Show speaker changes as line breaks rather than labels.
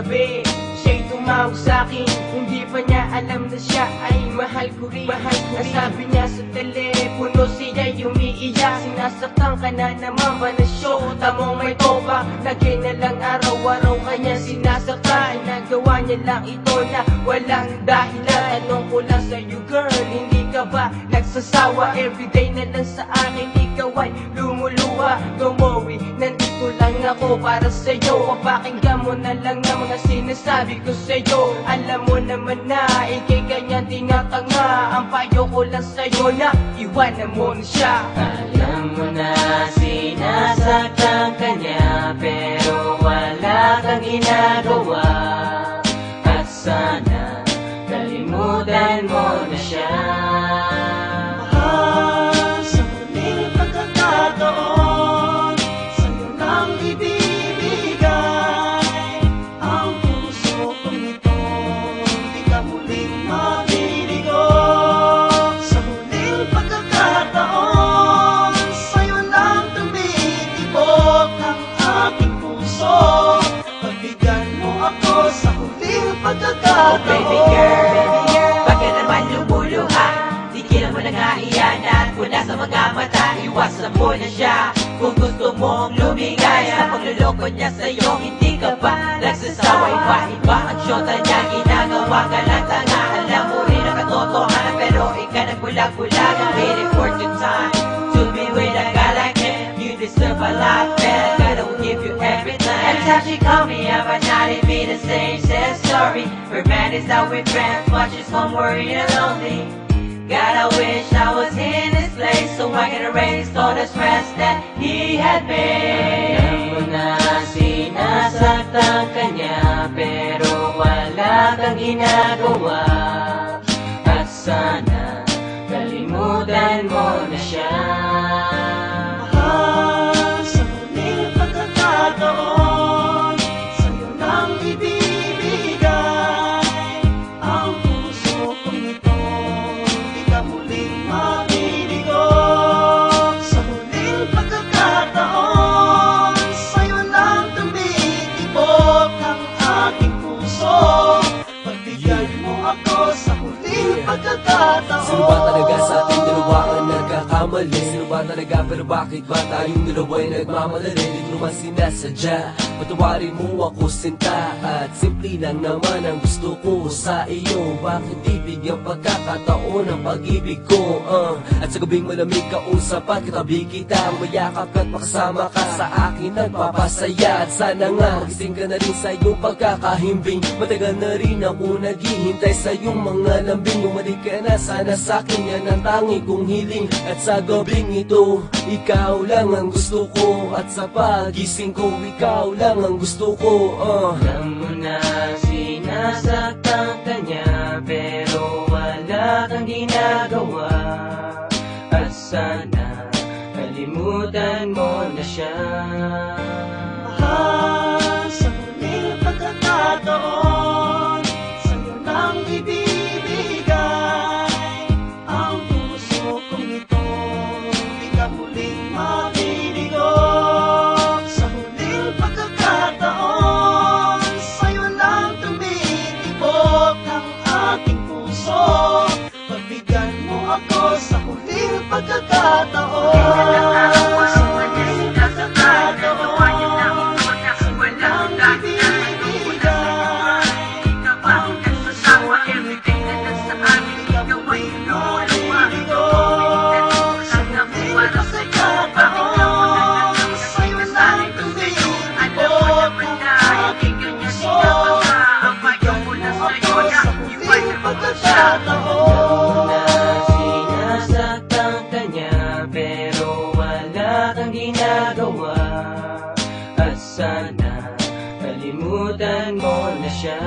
gabi. Siya'y tumawag sa'kin. Hindi pa niya alam na siya ay mahal ko rin. Mahal ko rin. Sabi niya sa telepono siya'y umiiyak. Sinasaktan ka na naman ba na show? Tamong may topa Lagi na lang araw-araw kanya sinasaktan. Nagawa niya lang ito na walang dahilan. Tanong ko lang sa'yo girl Hindi ka ba nagsasawa? Everyday na lang sa akin ikaw ay lumuluha Don't worry, ako para sa'yo. Papakinggan mo na lang ang mga sinasabi ko sa'yo. Alam mo naman na ikay kanya tinatanga Ang payo ko lang sa'yo na iwanan mo na siya.
Alam mo na sinasaktan ka niya Pero wala kang ginagawa. At sana kalimutan mo na iwasan mo na siya. Kung gusto mong lumigay Sa pagluloko niya sa'yo Hindi ka ba nagsasawa. Iba-iba ang syota niya Ginagawa ka lang tanga Alam mo rin ang katotohanan Pero ikaw nagbulag-bulag I'm waiting for the time To be with a guy like him. You deserve a lot better. Gotta give you everything. Every time she call me up at night It be the same sad story. Her man is out with friends Watches home worried and lonely God, I wish I was in this place So I can erase all the stress that he had made Alam mo na niya Pero wala kang ginagawa. At sana kalimutan mo na siya
ba talaga pero bakit ba tayong dalawa ay nagmamalali? Di ko naman sinasadya Patawarin mo ako sinta. At simple lang naman ang gusto ko sa iyo. Bakit di bigyan pagkakataon ang pag-ibig ko? Uh. At sa gabing malamig ka usap at katabi kita. Mayakap ka't makasama ka sa akin Nagpapasaya. At sana nga Magising ka na rin sa iyong pagkakahimbing. Matagal na rin ako naghihintay sa iyong mga lambing. Umalik ka na sana sa akin Yan ang tangi kong hiling. At sa gabing ito Ikaw lang ang gusto ko. At sa pagising ko Ikaw lang ang gusto ko uh.
Alam mo na sinasaktan ka niya Pero wala kang ginagawa. At sana kalimutan mo na siya
pagkakataon ginagawa. At sana kalimutan mo na siya.